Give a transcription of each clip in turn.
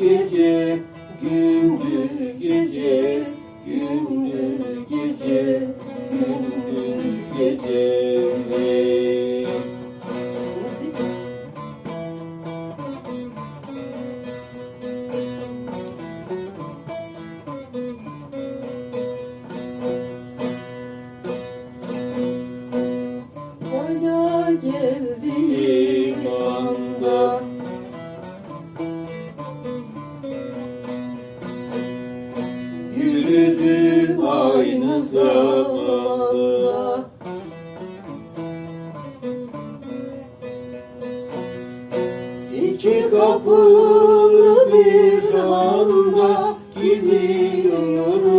gece Gündüz gece Gündüz gece Gündüz gece. Bana geldiğin zamanda İki kapılı bir anda gidiyorum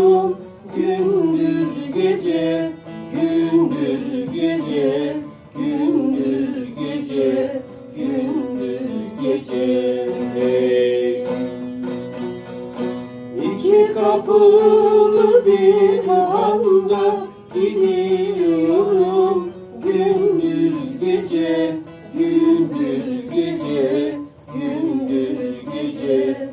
Gündüz gece, gündüz gece, gündüz gece, gündüz gece. İki kapılı bir anda Gündüz gece, gündüz gece, gündüz gece,